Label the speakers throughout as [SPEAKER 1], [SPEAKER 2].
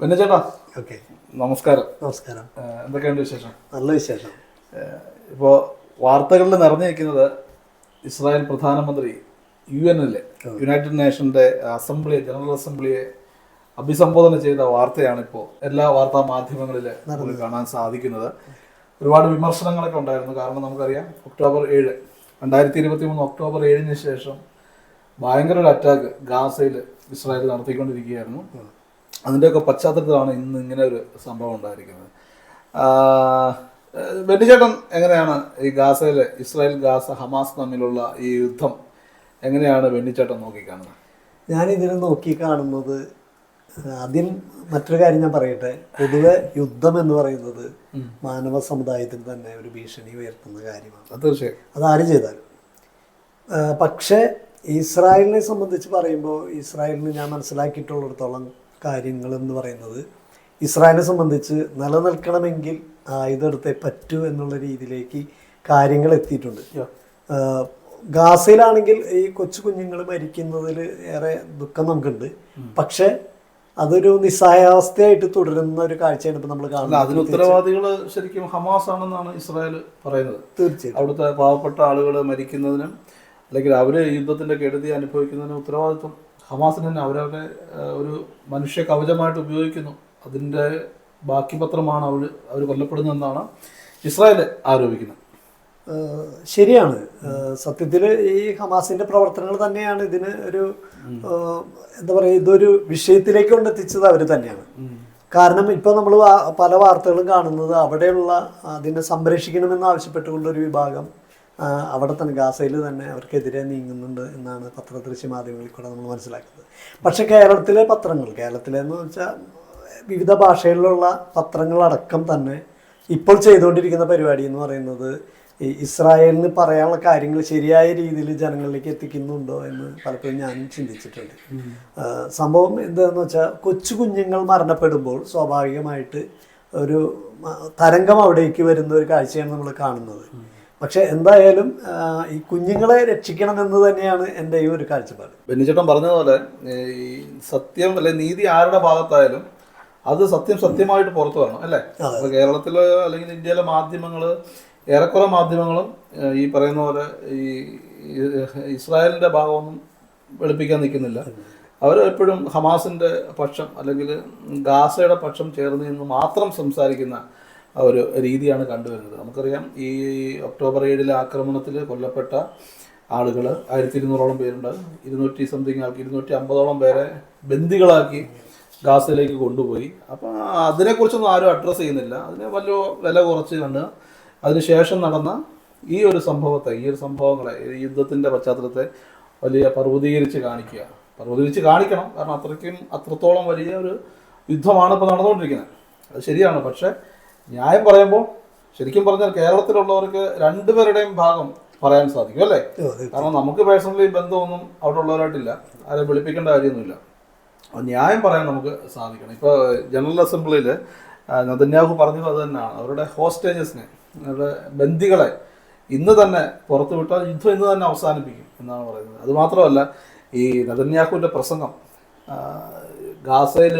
[SPEAKER 1] പിന്നെ ചേട്ടാ
[SPEAKER 2] ഓക്കെ.
[SPEAKER 1] നമസ്കാരം.
[SPEAKER 2] നമസ്കാരം.
[SPEAKER 1] എന്തൊക്കെയുണ്ട് വിശേഷം?
[SPEAKER 2] നല്ല വിശേഷം.
[SPEAKER 1] ഇപ്പോ ഇപ്പോൾ വാർത്തകളിൽ നിറഞ്ഞു നിൽക്കുന്നത് ഇസ്രായേൽ പ്രധാനമന്ത്രി യു എന്നിലെ യുണൈറ്റഡ് നേഷന്റെ അസംബ്ലിയെ ജനറൽ അസംബ്ലിയെ അഭിസംബോധന ചെയ്ത വാർത്തയാണ് ഇപ്പോൾ എല്ലാ വാർത്താ മാധ്യമങ്ങളിൽ നമുക്ക് കാണാൻ സാധിക്കുന്നത്. ഒരുപാട് വിമർശനങ്ങളൊക്കെ ഉണ്ടായിരുന്നു. കാരണം നമുക്കറിയാം ഒക്ടോബർ ഏഴ് രണ്ടായിരത്തി ഇരുപത്തി മൂന്ന് ഒക്ടോബർ ഏഴിന് ശേഷം ഭയങ്കര ഒരു അറ്റാക്ക് ഗാസയിൽ ഇസ്രായേൽ നടത്തിക്കൊണ്ടിരിക്കുകയായിരുന്നു. അതിന്റെയൊക്കെ പശ്ചാത്തലത്തിലാണ് ഇന്ന് ഇങ്ങനെ ഒരു സംഭവം ഉണ്ടായിരിക്കുന്നത്. വെന്നിച്ചേട്ടൻ എങ്ങനെയാണ് ഈ ഗാസയിലെ ഇസ്രായേൽ ഗാസ ഹമാസ് തമ്മിലുള്ള ഈ യുദ്ധം എങ്ങനെയാണ് വെണ്ണിച്ചേട്ടൻ നോക്കിക്കാണുന്നത്?
[SPEAKER 2] ഞാൻ ഇതിനെ നോക്കി കാണുന്നത് ആദ്യം മറ്റൊരു കാര്യം ഞാൻ പറയട്ടെ. പൊതുവെ യുദ്ധം എന്ന് പറയുന്നത് മാനവ സമുദായത്തിന് തന്നെ ഒരു ഭീഷണി ഉയർത്തുന്ന കാര്യമാണ്.
[SPEAKER 1] തീർച്ചയായും.
[SPEAKER 2] അതാരും ചെയ്താലും. പക്ഷേ ഇസ്രായേലിനെ സംബന്ധിച്ച് പറയുമ്പോൾ ഇസ്രായേലിന് ഞാൻ മനസ്സിലാക്കിയിട്ടുള്ളിടത്തോളം കാര്യങ്ങൾ എന്ന് പറയുന്നത് ഇസ്രായേലിനെ സംബന്ധിച്ച് നിലനിൽക്കണമെങ്കിൽ ആയുധെടുത്തേ പറ്റൂ എന്നുള്ള രീതിയിലേക്ക് കാര്യങ്ങൾ എത്തിയിട്ടുണ്ട്. ഗാസയിലാണെങ്കിൽ ഈ കൊച്ചു കുഞ്ഞുങ്ങൾ മരിക്കുന്നതിൽ ഏറെ ദുഃഖം നമുക്കുണ്ട്. പക്ഷേ അതൊരു നിസ്സഹായാവസ്ഥയായിട്ട് തുടരുന്ന ഒരു കാഴ്ചയാണ് ഇപ്പൊ നമ്മൾ കാണുന്നത്.
[SPEAKER 1] അതിന് ഉത്തരവാദികൾ ശരിക്കും ഹമാസ് ആണെന്നാണ് ഇസ്രായേൽ പറയുന്നത്.
[SPEAKER 2] തീർച്ചയായും.
[SPEAKER 1] അവിടുത്തെ പാവപ്പെട്ട ആളുകൾ മരിക്കുന്നതിനും അല്ലെങ്കിൽ അവർ യുദ്ധത്തിന്റെ കെടുതി അനുഭവിക്കുന്നതിനും ഉത്തരവാദിത്വം ഹമാസിന് തന്നെ അവരവരെ ഒരു മനുഷ്യ കവചമായിട്ട് ഉപയോഗിക്കുന്നു. അതിന്റെ ബാക്കി പത്രമാണ് അവർ അവർ കൊല്ലപ്പെടുന്നതെന്നാണ് ഇസ്രായേൽ ആരോപിക്കുന്നത്.
[SPEAKER 2] ശരിയാണ്. സത്യത്തിൽ ഈ ഹമാസിന്റെ പ്രവർത്തനങ്ങൾ തന്നെയാണ് ഇതിന് ഒരു എന്താ പറയുക ഇതൊരു വിഷയത്തിലേക്ക് കൊണ്ടെത്തിച്ചത് അവർ തന്നെയാണ്. കാരണം ഇപ്പോൾ നമ്മൾ പല വാർത്തകളും കാണുന്നത് അവിടെയുള്ള അതിനെ സംരക്ഷിക്കണമെന്ന് ആവശ്യപ്പെട്ടുകൊണ്ടൊരു വിഭാഗം അവിടെ തന്നെ ഗാസയിൽ തന്നെ അവർക്കെതിരെ നീങ്ങുന്നുണ്ട് എന്നാണ് പത്രദൃശ്യ മാധ്യമങ്ങളിൽ കൂടെ നമ്മൾ മനസ്സിലാക്കുന്നത്. പക്ഷെ കേരളത്തിലെ പത്രങ്ങൾ കേരളത്തിലെന്ന് വെച്ചാൽ വിവിധ ഭാഷകളിലുള്ള പത്രങ്ങളടക്കം തന്നെ ഇപ്പോൾ ചെയ്തുകൊണ്ടിരിക്കുന്ന പരിപാടി എന്ന് പറയുന്നത് ഈ ഇസ്രായേലിന് പറയാനുള്ള കാര്യങ്ങൾ ശരിയായ രീതിയിൽ ജനങ്ങളിലേക്ക് എത്തിക്കുന്നുണ്ടോ എന്ന് പലപ്പോഴും ഞാൻ ചിന്തിച്ചിട്ടുണ്ട്. സംഭവം എന്താണെന്ന് വെച്ചാൽ കൊച്ചു കുഞ്ഞുങ്ങൾ മരണപ്പെടുമ്പോൾ സ്വാഭാവികമായിട്ട് ഒരു തരംഗം അവിടേക്ക് വരുന്ന ഒരു കാഴ്ചയാണ് നമ്മൾ കാണുന്നത്. പക്ഷെ എന്തായാലും ഈ കുഞ്ഞുങ്ങളെ രക്ഷിക്കണം എന്ന് തന്നെയാണ് എന്റെ ഈ ഒരു കാഴ്ചപ്പാട്.
[SPEAKER 1] ബെന്നിച്ചേട്ടൻ പറഞ്ഞതുപോലെ ഈ സത്യം അല്ലെ നീതി ആരുടെ ഭാഗത്തായാലും അത് സത്യം സത്യമായിട്ട് പുറത്തു വരണം അല്ലേ? കേരളത്തിലെ അല്ലെങ്കിൽ ഇന്ത്യയിലെ മാധ്യമങ്ങൾ ഏറെക്കുറെ മാധ്യമങ്ങളും ഈ പറയുന്ന പോലെ ഈ ഇസ്രായേലിന്റെ ഇസ്രായേലിന്റെ ഭാഗമൊന്നും വെളുപ്പിക്കാൻ നിൽക്കുന്നില്ല. അവർ എപ്പോഴും ഹമാസിന്റെ പക്ഷം അല്ലെങ്കിൽ ഗാസയുടെ പക്ഷം ചേർന്ന് നിന്ന് മാത്രം സംസാരിക്കുന്ന ഒരു രീതിയാണ് കണ്ടുവരുന്നത്. നമുക്കറിയാം ഈ ഒക്ടോബർ ഏഴിലെ ആക്രമണത്തിൽ കൊല്ലപ്പെട്ട ആളുകൾ ആയിരത്തി ഇരുന്നൂറോളം പേരുണ്ട്. ഇരുന്നൂറ്റി സംതിങ് ആക്കി ഇരുന്നൂറ്റി അമ്പതോളം പേരെ ബന്ദികളാക്കി ഗാസയിലേക്ക് കൊണ്ടുപോയി. അപ്പം അതിനെക്കുറിച്ചൊന്നും ആരും അഡ്രസ്സ് ചെയ്യുന്നില്ല. അതിന് വല്ല വില കുറച്ച് കണ്ട് അതിനുശേഷം നടന്ന ഈ ഒരു സംഭവത്തെ ഈ ഒരു സംഭവങ്ങളെ യുദ്ധത്തിന്റെ പശ്ചാത്തലത്തെ വലിയ പർവതീകരിച്ച് കാണിക്കുക. പർവതീകരിച്ച് കാണിക്കണം. കാരണം അത്രയ്ക്കും അത്രത്തോളം വലിയ ഒരു യുദ്ധമാണ് ഇപ്പോൾ നടന്നുകൊണ്ടിരിക്കുന്നത്. അത് ശരിയാണ്. പക്ഷേ ന്യായം പറയുമ്പോൾ ശരിക്കും പറഞ്ഞാൽ കേരളത്തിലുള്ളവർക്ക് രണ്ടുപേരുടെയും ഭാഗം പറയാൻ സാധിക്കും അല്ലേ? കാരണം നമുക്ക് പേഴ്സണലി ബന്ധമൊന്നും അവിടെ ഉള്ളവരായിട്ടില്ല. ആരെ വിളിപ്പിക്കേണ്ട കാര്യമൊന്നുമില്ല. അപ്പോൾ ന്യായം പറയാൻ നമുക്ക് സാധിക്കണം. ഇപ്പോൾ ജനറൽ അസംബ്ലിയിൽ നദന്യാഹു പറഞ്ഞത് അത് തന്നെയാണ്. അവരുടെ ഹോസ്റ്റേജസിനെ അവരുടെ ബന്ദികളെ ഇന്ന് തന്നെ പുറത്തു വിട്ടാൽ യുദ്ധം ഇന്ന് തന്നെ അവസാനിപ്പിക്കും എന്നാണ് പറയുന്നത്. അതുമാത്രമല്ല ഈ നദന്യാഹുവിന്റെ പ്രസംഗം ഗാസയിൽ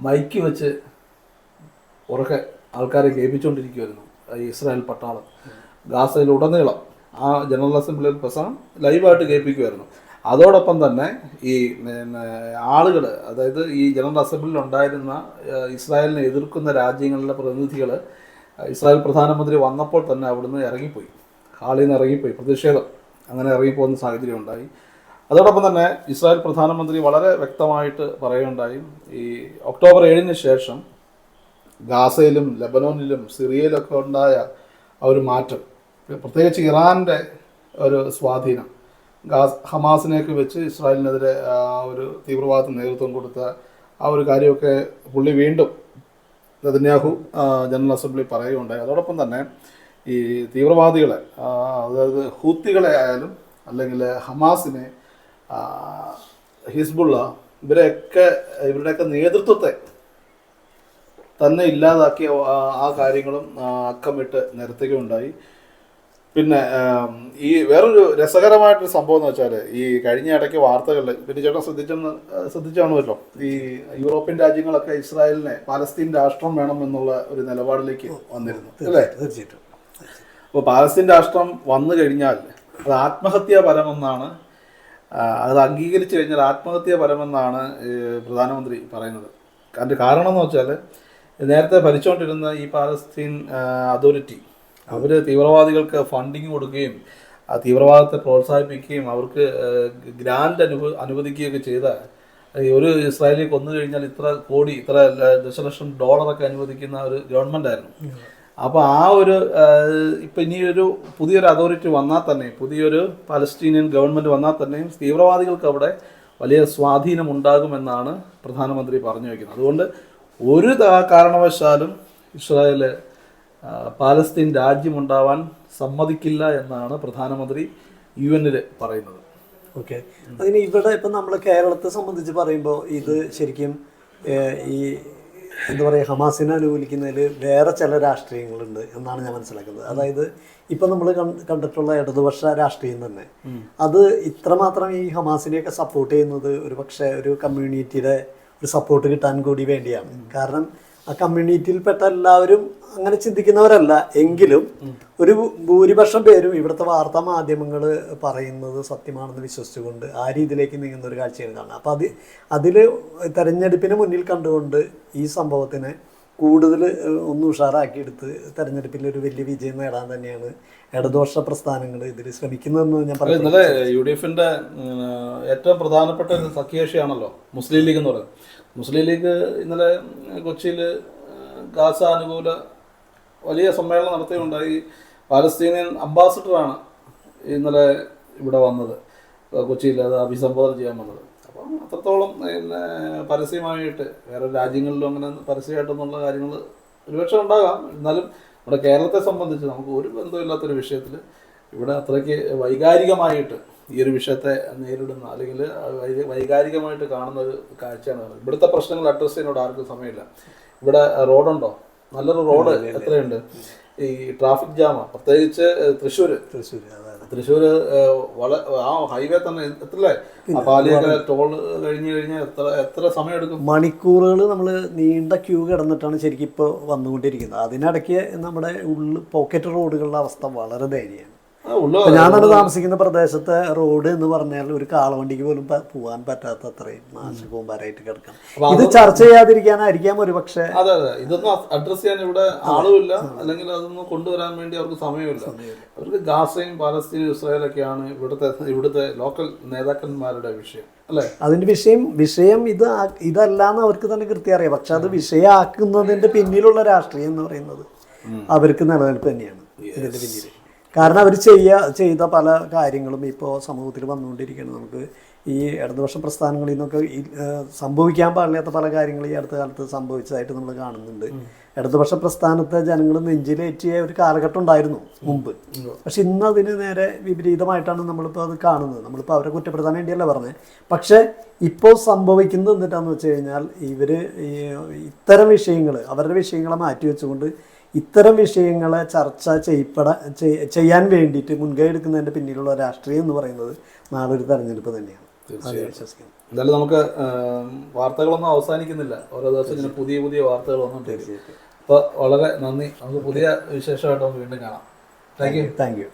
[SPEAKER 1] മൈക്ക് വെച്ച് ഉറക്കെ ആൾക്കാരെ കേൾപ്പിച്ചുകൊണ്ടിരിക്കുമായിരുന്നു ഈ ഇസ്രായേൽ പട്ടാളം. ഗാസയിൽ ഉടനീളം ആ ജനറൽ അസംബ്ലിയിൽ പ്രസംഗം ലൈവായിട്ട് കേൾപ്പിക്കുമായിരുന്നു അതോടൊപ്പം തന്നെ ഈ ആളുകൾ അതായത് ഈ ജനറൽ അസംബ്ലിയിൽ ഉണ്ടായിരുന്ന ഇസ്രായേലിനെ എതിർക്കുന്ന രാജ്യങ്ങളിലെ പ്രതിനിധികൾ ഇസ്രായേൽ പ്രധാനമന്ത്രി വന്നപ്പോൾ തന്നെ അവിടുന്ന് ഇറങ്ങിപ്പോയി. ഹാളിൽ നിന്ന് ഇറങ്ങിപ്പോയി. പ്രതിഷേധം അങ്ങനെ ഇറങ്ങിപ്പോകുന്ന സാഹചര്യം ഉണ്ടായി അതോടൊപ്പം തന്നെ ഇസ്രായേൽ പ്രധാനമന്ത്രി വളരെ വ്യക്തമായിട്ട് പറയുകയുണ്ടായി. ഈ ഒക്ടോബർ ഏഴിന് ശേഷം ഗാസയിലും ലബനോനിലും സിറിയയിലൊക്കെ ഉണ്ടായ ഒരു മാറ്റം. പ്രത്യേകിച്ച് ഇറാന്റെ ഒരു സ്വാധീനം. ഗാസ് ഹമാസിനെയൊക്കെ വെച്ച് ഇസ്രായേലിനെതിരെ ഒരു തീവ്രവാദത്തിന് നേതൃത്വം കൊടുത്ത ആ ഒരു കാര്യമൊക്കെ പുള്ളി വീണ്ടും നെതന്യാഹു ജനറൽ അസംബ്ലി പറയുകയുണ്ടായി. അതോടൊപ്പം തന്നെ ഈ തീവ്രവാദികളെ അതായത് ഹൂത്തികളെ ആയാലും അല്ലെങ്കിൽ ഹമാസിനെ ഹിസ്ബുള്ള ഇവരെയൊക്കെ ഇവരുടെയൊക്കെ നേതൃത്വത്തെ തന്നെ ഇല്ലാതാക്കിയ ആ- കാര്യങ്ങളും അക്കമിട്ട് നിരത്തുകയുണ്ടായി. പിന്നെ ഈ വേറൊരു രസകരമായിട്ടൊരു സംഭവം എന്ന് വെച്ചാൽ ഈ കഴിഞ്ഞ ഇടയ്ക്ക് വാർത്തകളിൽ പിന്നെ ചേട്ടൻ ശ്രദ്ധിച്ചെന്ന് ശ്രദ്ധിച്ചാണല്ലോ ഈ യൂറോപ്യൻ രാജ്യങ്ങളൊക്കെ ഇസ്രായേലിനെ പാലസ്തീൻ രാഷ്ട്രം വേണം എന്നുള്ള ഒരു നിലപാടിലേക്ക് വന്നിരുന്നു അല്ലേ?
[SPEAKER 2] തീർച്ചയായിട്ടും.
[SPEAKER 1] അപ്പോൾ പാലസ്തീൻ രാഷ്ട്രം വന്നു കഴിഞ്ഞാൽ അത് ആത്മഹത്യാപരമെന്നാണ് അത് അംഗീകരിച്ചു കഴിഞ്ഞാൽ ആത്മഹത്യാപരമെന്നാണ് പ്രധാനമന്ത്രി പറയുന്നത്. അതിന്റെ കാരണം എന്ന് വെച്ചാൽ നേരത്തെ ഭരിച്ചുകൊണ്ടിരുന്ന ഈ പാലസ്തീൻ അതോറിറ്റി അവർ തീവ്രവാദികൾക്ക് ഫണ്ടിങ് കൊടുക്കുകയും ആ തീവ്രവാദത്തെ പ്രോത്സാഹിപ്പിക്കുകയും അവർക്ക് ഗ്രാൻഡ് അനുഭ അനുവദിക്കുകയൊക്കെ ചെയ്ത ഒരു ഇസ്രായേലി കൊന്നു കഴിഞ്ഞാൽ ഇത്ര കോടി ഇത്ര ദശലക്ഷം ഡോളറൊക്കെ അനുവദിക്കുന്ന ഒരു ഗവൺമെന്റ് ആയിരുന്നു. അപ്പോൾ ആ ഒരു ഇപ്പം ഇനിയൊരു പുതിയൊരു അതോറിറ്റി വന്നാൽ തന്നെ പുതിയൊരു പാലസ്തീനിയൻ ഗവൺമെന്റ് വന്നാൽ തന്നെയും തീവ്രവാദികൾക്ക് അവിടെ വലിയ സ്വാധീനം ഉണ്ടാകുമെന്നാണ് പ്രധാനമന്ത്രി പറഞ്ഞു വയ്ക്കുന്നത്. അതുകൊണ്ട് ഒരു കാരണവശാലും ഇസ്രായേൽ പാലസ്തീൻ രാജ്യമുണ്ടാവാൻ സമ്മതിക്കില്ല എന്നാണ് പ്രധാനമന്ത്രി യു എന്നിൽ പറയുന്നത്.
[SPEAKER 2] ഓക്കെ. അതിന് ഇവിടെ ഇപ്പം നമ്മൾ കേരളത്തെ സംബന്ധിച്ച് പറയുമ്പോൾ ഇത് ശരിക്കും ഈ എന്താ പറയുക ഹമാസിനെ അനുകൂലിക്കുന്നതിൽ വേറെ ചില രാഷ്ട്രീയങ്ങളുണ്ട് എന്നാണ് ഞാൻ മനസ്സിലാക്കുന്നത്. അതായത് ഇപ്പം നമ്മൾ കണ്ടിട്ടുള്ള ഇടതുപക്ഷ രാഷ്ട്രീയം തന്നെ. അത് ഇത്രമാത്രം ഈ ഹമാസിനെയൊക്കെ സപ്പോർട്ട് ചെയ്യുന്നത് ഒരു പക്ഷേ ഒരു കമ്മ്യൂണിറ്റിയുടെ ഒരു സപ്പോർട്ട് കിട്ടാൻ കൂടി വേണ്ടിയാണ്. കാരണം ആ കമ്മ്യൂണിറ്റിയിൽപ്പെട്ട എല്ലാവരും അങ്ങനെ ചിന്തിക്കുന്നവരല്ല. എങ്കിലും ഒരു ഭൂരിപക്ഷം പേരും ഇവിടുത്തെ വാർത്താ മാധ്യമങ്ങൾ പറയുന്നത് സത്യമാണെന്ന് വിശ്വസിച്ചുകൊണ്ട് ആ രീതിയിലേക്ക് നീങ്ങുന്ന ഒരു കാഴ്ചയാണ് കാണുന്നത്. അപ്പോൾ അത് അതിൽ തെരഞ്ഞെടുപ്പിന് മുന്നിൽ കണ്ടുകൊണ്ട് ഈ സംഭവത്തിനെ കൂടുതൽ ഒന്ന് ഉഷാറാക്കിയെടുത്ത് തെരഞ്ഞെടുപ്പിൽ ഒരു വലിയ വിജയം നേടാൻ തന്നെയാണ് ഇടതുപക്ഷ പ്രസ്ഥാനങ്ങൾ ഇതിൽ ശ്രമിക്കുന്നതെന്ന് ഞാൻ പറഞ്ഞു
[SPEAKER 1] ഇന്നലെ യു ഡി എഫിന്റെ ഏറ്റവും പ്രധാനപ്പെട്ട ഒരു സഖ്യകക്ഷിയാണല്ലോ മുസ്ലിം ലീഗ് എന്ന് പറയുന്നത്. മുസ്ലിം ലീഗ് ഇന്നലെ കൊച്ചിയിൽ ഗാസ അനുകൂല വലിയ സമ്മേളനം നടത്തിയുണ്ടായി പാലസ്തീനിയൻ അംബാസിഡറാണ് ഇന്നലെ ഇവിടെ വന്നത്. കൊച്ചിയിൽ അത് അഭിസംബോധന ചെയ്യാൻ വന്നത്. അപ്പം അത്രത്തോളം പിന്നെ പരസ്യമായിട്ട് വേറെ രാജ്യങ്ങളിലും അങ്ങനെ പരസ്യമായിട്ടൊന്നുള്ള കാര്യങ്ങൾ ഒരുപക്ഷെ ഉണ്ടാകാം. എന്നാലും നമ്മുടെ കേരളത്തെ സംബന്ധിച്ച് നമുക്ക് ഒരു ബന്ധമില്ലാത്തൊരു വിഷയത്തിൽ ഇവിടെ അത്രയ്ക്ക് വൈകാരികമായിട്ട് ഈ ഒരു വിഷയത്തെ നേരിടുന്ന അല്ലെങ്കിൽ വൈകാരികമായിട്ട് കാണുന്ന ഒരു കാഴ്ചയാണ്. ഇവിടുത്തെ പ്രശ്നങ്ങൾ അഡ്രസ്സ് ചെയ്യാനോട് ആർക്കും സമയമില്ല. ഇവിടെ റോഡുണ്ടോ? നല്ലൊരു റോഡ് എത്രയുണ്ട്? ഈ ട്രാഫിക് ജാമ പ്രത്യേകിച്ച് തൃശ്ശൂർ
[SPEAKER 2] തൃശ്ശൂർ
[SPEAKER 1] തൃശ്ശൂര് ആ ഹൈവേ തന്നെ എത്രല്ലേ? പാലിയൊക്കെ ടോൾ കഴിഞ്ഞു കഴിഞ്ഞാൽ എത്ര എത്ര സമയം എടുക്കും?
[SPEAKER 2] മണിക്കൂറുകൾ നമ്മൾ നീണ്ട ക്യൂ കിടന്നിട്ടാണ് ശരിക്കും ഇപ്പോൾ വന്നുകൊണ്ടിരിക്കുന്നത്. അതിനിടയ്ക്ക് നമ്മുടെ ഉള്ളിൽ പോക്കറ്റ് റോഡുകളുടെ അവസ്ഥ വളരെ ദയനീയമാണ് ഞാനാണ് താമസിക്കുന്ന പ്രദേശത്തെ റോഡ് എന്ന് പറഞ്ഞാൽ ഒരു കാളവണ്ടിക്ക് പോലും പോകാൻ പോവാൻ പറ്റാത്ത അത്രയും നാശകൂമ്പാരായിട്ട് കിടക്കണം ഇത് ചർച്ച ചെയ്യാതിരിക്കാനായിരിക്കാം ഒരു പക്ഷേ.
[SPEAKER 1] അതെ അതെ. ഇതൊന്നും അഡ്രസ് ചെയ്യാൻ ഇവിടെ ആളുമില്ല. അല്ലെങ്കിൽ അതൊന്നും കൊണ്ടുവരാൻ വേണ്ടി അവർക്ക് സമയമില്ല. അവർക്ക് ഗാസയും പാലസ്തീനും ഇസ്രായേലൊക്കെയാണ് ഇവിടുത്തെ ഇവിടുത്തെ ലോക്കൽ നേതാക്കന്മാരുടെ വിഷയം.
[SPEAKER 2] അതിന്റെ വിഷയം വിഷയം ഇത് ഇതല്ലാന്ന് അവർക്ക് തന്നെ കൃത്യം അറിയാം. പക്ഷെ അത് വിഷയമാക്കുന്നതിന്റെ പിന്നിലുള്ള രാഷ്ട്രീയം എന്ന് പറയുന്നത് അവർക്ക് നിലനിൽപ്പ് തന്നെയാണ്. ഇതിന്റെ പിന്നിൽ കാരണം അവർ ചെയ്യ ചെയ്ത പല കാര്യങ്ങളും ഇപ്പോൾ സമൂഹത്തിൽ വന്നുകൊണ്ടിരിക്കുകയാണ്. നമുക്ക് ഈ ഇടതുപക്ഷ പ്രസ്ഥാനങ്ങളിൽ നിന്നൊക്കെ ഈ, സംഭവിക്കാൻ പാടില്ലാത്ത പല കാര്യങ്ങളും ഈ അടുത്ത കാലത്ത് സംഭവിച്ചതായിട്ട് നമ്മൾ കാണുന്നുണ്ട്. ഇടതുപക്ഷ പ്രസ്ഥാനത്തെ ജനങ്ങൾ നെഞ്ചിലേറ്റിയ ഒരു കാലഘട്ടം ഉണ്ടായിരുന്നു മുമ്പ്. പക്ഷെ ഇന്ന് അതിന് നേരെ വിപരീതമായിട്ടാണ് നമ്മളിപ്പോൾ അത് കാണുന്നത്. നമ്മളിപ്പോൾ അവരെ കുറ്റപ്പെടുത്താൻ വേണ്ടിയല്ല പറഞ്ഞത് പക്ഷേ ഇപ്പോൾ സംഭവിക്കുന്നത് എന്നിട്ടാന്ന് വെച്ച് കഴിഞ്ഞാൽ ഇവർ ഇത്തരം വിഷയങ്ങൾ അവരുടെ വിഷയങ്ങളെ മാറ്റി വെച്ചുകൊണ്ട് ഇത്തരം വിഷയങ്ങളെ ചർച്ച ചെയ്യപ്പെട ചെയ്യാൻ വേണ്ടിയിട്ട് മുൻകൈ എടുക്കുന്നതിന്റെ പിന്നിലുള്ള രാഷ്ട്രീയം എന്ന് പറയുന്നത് നാളെ ഒരു തെരഞ്ഞെടുപ്പ് തന്നെയാണ്. വിശ്വസിക്കുന്നു.
[SPEAKER 1] എന്തായാലും നമുക്ക് വാർത്തകളൊന്നും അവസാനിക്കുന്നില്ല. ഓരോ ദിവസം ഇങ്ങനെ പുതിയ പുതിയ വാർത്തകൾ വന്നുകൊണ്ടിരിക്കും. അപ്പോൾ വളരെ നന്ദി. നമുക്ക് പുതിയ വിശേഷമായിട്ട് നമുക്ക് വീണ്ടും കാണാം. Thank you.
[SPEAKER 2] Thank you.